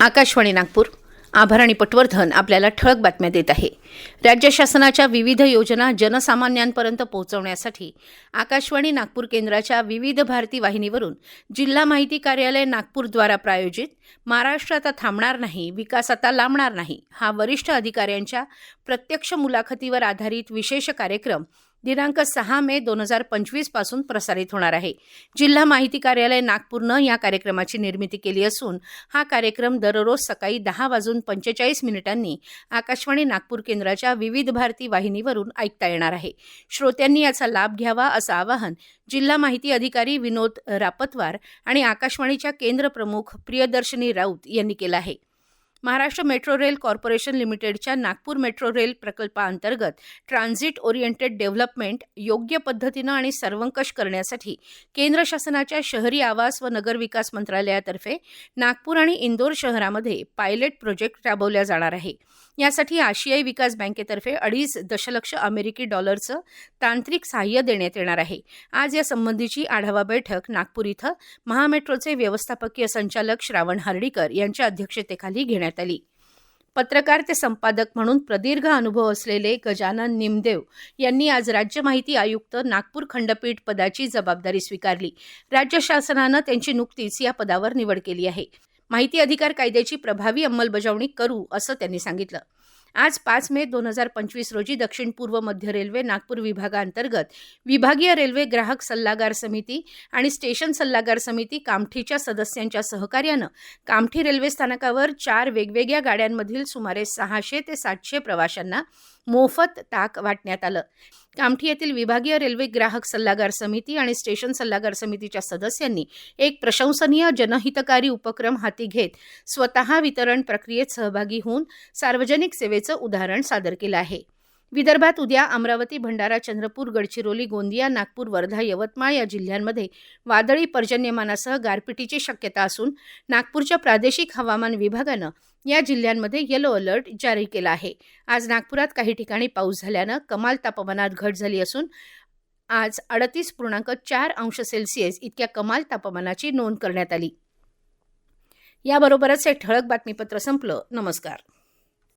आकाशवाणी नागपूर. आभाराणी पटवर्धन आपल्याला ठळक बातम्या देत आहे. राज्य शासनाच्या विविध योजना जनसामान्यांपर्यंत पोहोचवण्यासाठी आकाशवाणी नागपूर केंद्राच्या विविध भारती वाहिनीवरून जिल्हा माहिती कार्यालय नागपूरद्वारा प्रायोजित महाराष्ट्र आता थांबणार नाही विकास आता लांबणार नाही हा वरिष्ठ अधिकाऱ्यांच्या प्रत्यक्ष मुलाखतीवर आधारित विशेष कार्यक्रम दिनांक सहा मे दोन हजार पंचवीसपासून प्रसारित होणार आहे. जिल्हा माहिती कार्यालय नागपूरनं या कार्यक्रमाची निर्मिती केली असून हा कार्यक्रम दररोज सकाळी दहा वाजून पंचेचाळीस मिनिटांनी आकाशवाणी नागपूर केंद्राच्या विविध भारती वाहिनीवरून ऐकता येणार आहे. श्रोत्यांनी याचा लाभ घ्यावा असं आवाहन जिल्हा माहिती अधिकारी विनोद रापतवार आणि आकाशवाणीच्या केंद्र प्रमुख प्रियदर्शनी राऊत यांनी केलं आहे. महाराष्ट्र मेट्रो रेल कॉर्पोरेशन लिमिटेडच्या नागपूर मेट्रो रेल प्रकल्पाअंतर्गत ट्रान्झिट ओरिएंटेड डेव्हलपमेंट योग्य पद्धतीनं आणि सर्वंकष करण्यासाठी केंद्र शासनाच्या शहरी आवास व नगरविकास मंत्रालयातर्फे नागपूर आणि इंदोर शहरामध्ये पायलट प्रोजेक्ट राबवल्या जाणार आहे. यासाठी आशियाई विकास बँकेतर्फे अडीच दशलक्ष अमेरिकी डॉलरचं तांत्रिक सहाय्य देण्यात येणार आहे. आज या संबंधीची आढावा बैठक नागपूर इथं महामेट्रोचे व्यवस्थापकीय संचालक श्रावण हर्डीकर यांच्या अध्यक्षतेखाली घेण्यात आली. पत्रकार ते संपादक म्हणून प्रदीर्घ अनुभव असलेले गजानन निमदेव यांनी आज राज्य माहिती आयुक्त नागपूर खंडपीठ पदाची जबाबदारी स्वीकारली. राज्य शासनानं त्यांची नुकतीच या पदावर निवड केली आहे. माहिती अधिकार कायद्याची प्रभावी अंमलबजावणी करू असं त्यांनी सांगितलं. आज पाच मे दोन हजार पंचवीस रोजी दक्षिण पूर्व मध्य रेल्वे नागपूर विभागांतर्गत विभागीय रेल्वे ग्राहक सल्लागार समिती आणि स्टेशन सल्लागार समिती कामठीच्या सदस्यांच्या सहकार्यानं कामठी रेल्वे स्थानकावर चार वेगवेगळ्या गाड्यांमधील सुमारे सहाशे ते सातशे प्रवाशांना मोफत ताक वाटण्यात आलं. कामठी येथील विभागीय रेल्वे ग्राहक सल्लागार समिती आणि स्टेशन सल्लागार समितीच्या सदस्यांनी एक प्रशंसनीय जनहितकारी उपक्रम हाती घेत स्वतः वितरण प्रक्रियेत सहभागी होऊन सार्वजनिक सेवेचं उदाहरण सादर केलं आहे. विदर्भात उद्या अमरावती भंडारा चंद्रपूर गडचिरोली गोंदिया नागपूर वर्धा यवतमाळ या जिल्ह्यांमध्ये वादळी पर्जन्यमानासह गारपिटीची शक्यता असून नागपूरच्या प्रादेशिक हवामान विभागानं या जिल्ह्यांमध्ये येलो अलर्ट जारी केला आहे. आज नागपुरात काही ठिकाणी पाऊस झाल्यानं कमाल तापमानात घट झाली असून आज अडतीस पूर्णांक चार अंश सेल्सिअस इतक्या कमाल तापमानाची नोंद करण्यात आली. याबरोबरच हे ठळक बातमीपत्र संपलं. नमस्कार.